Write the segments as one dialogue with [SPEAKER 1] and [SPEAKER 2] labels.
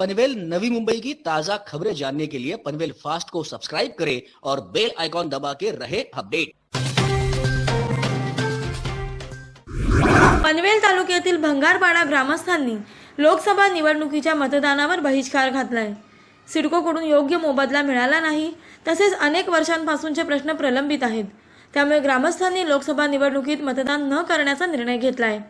[SPEAKER 1] पनवेल नवी मुंबई की ताजा खबरें जानने के लिए पनवेल फास्ट को सब्सक्राइब करें और बेल आइकॉन दबा के रहे अपडेट।
[SPEAKER 2] पनवेल तालुक्यातील भंगारपाडा ग्रामस्थांनी लोकसभा निवडणुकीच्या मतदानावर बहिष्कार घातलाय. सिडकोकडून योग्य मोबदला मिळाला नाही तसेच अनेक वर्षांपासूनचे प्रश्न प्रलंबित आहेत. त्यामुळे ग्रामस्थांनी लोकसभा निवडणुकीत मतदान न करण्याचा निर्णय घेतलाय.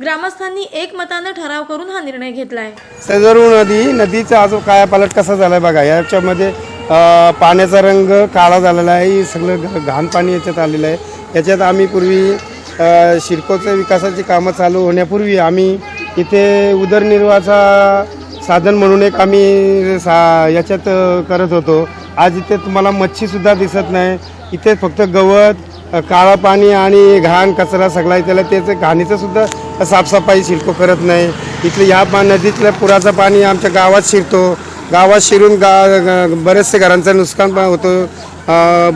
[SPEAKER 2] ग्रामस्थांनी एकमतानं ठराव करून हा निर्णय घेतला
[SPEAKER 3] आहे सजरू नदी नदीचा आज कायापालट कसा झाला आहे बघा याच्यामध्ये अ, पाण्याचा रंग काळा झालेला आहे हे सगळं घ- घाण पाणी याच्यात आलेलं आहे. याच्यात आम्ही पूर्वी अ, शिरकोचं विकासाची कामं चालू होण्यापूर्वी आम्ही इथे उदरनिर्वाहाचा साधन म्हणून एक आम्ही सा याच्यात अ, करत होतो. आज इथे तुम्हाला मच्छीसुद्धा दिसत नाही. इथे फक्त गवत अ, काळं पाणी आणि घाण कचरा सगळा आहे. त्याला त्याचं घाणीचं सुद्धा साफसफाई शिल्को करत नाही. इथलं या पा नदीतल्या पुराचं पाणी आमच्या गावात शिरतो. गावात शिरून गा बरेचसे घरांचं नुकसान पण होतं.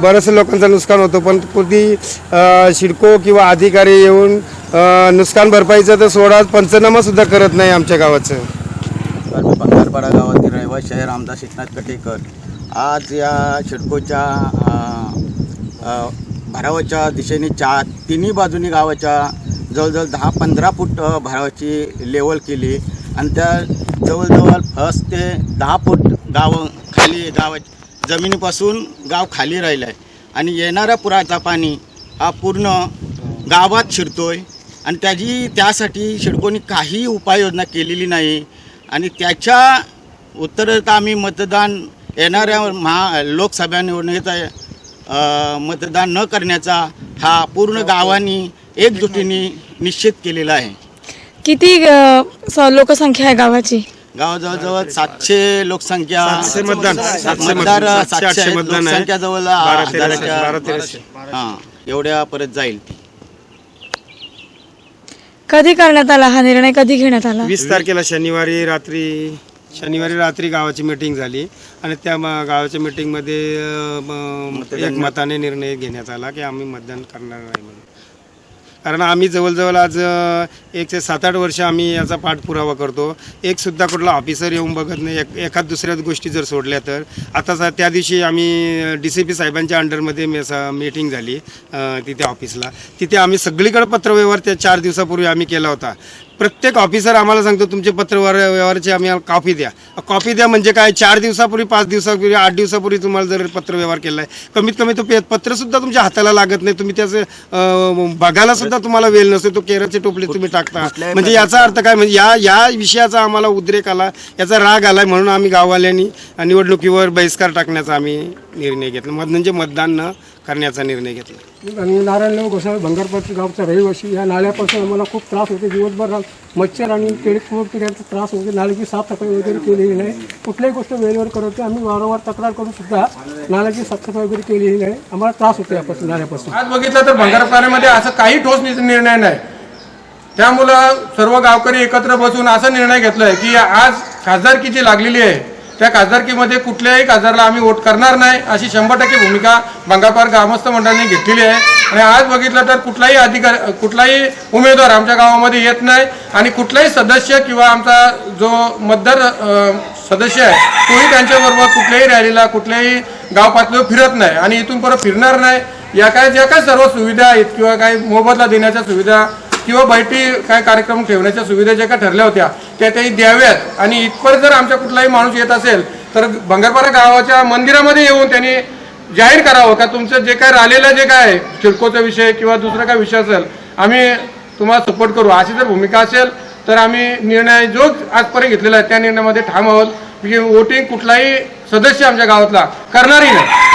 [SPEAKER 3] बरेचसे लोकांचं नुकसान होतं. पण कधी शिडको किंवा अधिकारी येऊन नुकसान भरपाईचं तर सोडा पंचनामासुद्धा करत नाही आमच्या गावाचं.
[SPEAKER 4] तर बंगारपाडा गावातील रहिवासी आहे रामदास एकनाथ कटेकर. आज या शिडकोच्या भरावाच्या दिशेने चार तिन्ही बाजूनी गावाच्या जवळजवळ दहा पंधरा फूट भरावाची लेवल केली. आणि त्या जवळजवळ फर्स्ट ते दहा फूट गाव खाली गावा जमिनीपासून गाव खाली राहिलं आहे आणि येणाऱ्या पुराचा पाणी हा पूर्ण गावात शिरतोय. आणि त्याची त्यासाठी शिडकोनी काही उपाययोजना केलेली नाही. आणि त्याच्या उत्तरता आम्ही मतदान येणाऱ्या महा लोकसभा निवडणुकीचा मतदान न करण्याचा हा पूर्ण गावांनी एकजुटीने निश्चित केलेला आहे
[SPEAKER 2] किती लोकसंख्या आहे गावाची
[SPEAKER 4] गाव जवळजवळ सातशे लोकसंख्या
[SPEAKER 3] सातशे मतदान.
[SPEAKER 4] मतदार
[SPEAKER 3] मतदान. सातशे.
[SPEAKER 4] लोकसंख्या जवळ. हां एवढ्या परत जाईल ती
[SPEAKER 2] कधी करण्यात आला हा निर्णय कधी घेण्यात आला
[SPEAKER 3] वीस तारखेला शनिवारी रात्री शनिवारी रात्री गावाची मीटिंग झाली आणि त्या म- गावाच्या मीटिंगमध्ये एक मताने निर्णय घेण्यात आला की आम्ही मतदान करणार नाही म्हणून कारण आम्ही जवळजवळ आज एक ते सात आठ वर्ष आम्ही याचा पाठपुरावा करतो. एकसुद्धा कुठला ऑफिसर येऊन बघत नाही. एक एखाद दुसऱ्या गोष्टी जर सोडल्या तर. आता सा- त्या दिवशी आम्ही डी सी पी साहेबांच्या अंडरमध्ये मे मीटिंग झाली तिथे ऑफिसला तिथे आम्ही सगळीकडे पत्रव्यवहार त्या चार दिवसापूर्वी आम्ही केला होता. प्रत्येक ऑफिसर आम्हाला सांगतो तुमचे पत्रव्यवहार व्यवहाराची आम्ही कॉपी द्या. कॉपी द्या म्हणजे काय? चार दिवसापूर्वी पाच दिवसापूर्वी आठ दिवसापूर्वी तुम्हाला जर पत्रव्यवहार केला आहे कमीत कमी तो पे पत्रसुद्धा तुमच्या हाताला लागत नाही. तुम्ही त्याचं बघायला सुद्धा तुम्हाला वेळ नसतो तो केराचे टोपले तुम्ही टाकता. म्हणजे याचा अर्थ काय? म्हणजे या या विषयाचा आम्हाला उद्रेक आला याचा राग आला म्हणून आम्ही गाववाल्यांनी निवडणुकीवर बहिष्कार टाकण्याचा आम्ही निर्णय घेतला. मत म्हणजे मतदान न करण्याचा निर्णय घेतला.
[SPEAKER 5] आणि नारायणराव घोसाळ भंगारपाटी गावचा रहिवासी या नाल्यापासून आम्हाला खूप त्रास होते. दिवसभर मच्छर आणि केळी किड्यांचा त्रास होते. नाल्याची साफसफाई वगैरे केलेली नाही. कुठल्याही गोष्ट वेळेवर करत होते. आम्ही वारंवार तक्रार करून सुद्धा नाल्याची साफसफाई वगैरे केलेली नाही. आम्हाला त्रास होतो यापासून नाल्यापासून.
[SPEAKER 6] आज बघितलं तर भंगारपाड्यामध्ये असं काही ठोस निर्णय नाही. त्यामुळं सर्व गावकरी एकत्र बसून असा निर्णय घेतलाय की आज खासदारकीची लागलेली आहे. त्या खासदारकीमध्ये कुठल्याही खासदारला आम्ही वोट करणार नाही अशी शंभर टक्के भूमिका बंगापार ग्रामस्थ मंडळाने घेतलेली आहे. आणि आज बघितलं तर कुठलाही अधिकार कुठलाही उमेदवार आमच्या गावामध्ये येत नाही. आणि कुठलाही सदस्य किंवा आमचा जो मतदार सदस्य आहे तोही त्यांच्याबरोबर कुठल्याही रॅलीला कुठल्याही गाव पातळीवर फिरत नाही आणि इथून परत फिरणार नाही. या काय ज्या काय सर्व सुविधा आहेत किंवा काही मोबदला देण्याच्या सुविधा किंवा बैठी काय कार्यक्रम ठेवण्याच्या सुविधा ज्या काय ठरल्या होत्या त्या त्याही द्याव्यात. आणि इथपर्यंत जर आमच्या कुठलाही माणूस येत असेल तर भंगारपारा गावाच्या मंदिरामध्ये येऊन त्यांनी जाहीर करावं. का तुमचं जे काय राहिलेलं जे काय आहे विषय किंवा दुसरा काय विषय असेल आम्ही तुम्हाला सपोर्ट करू. अशी जर भूमिका असेल तर आम्ही निर्णय जो आजपर्यंत घेतलेला आहे त्या निर्णयामध्ये ठाम आहोत. की वोटिंग कुठलाही सदस्य आमच्या गावातला करणारही नाही.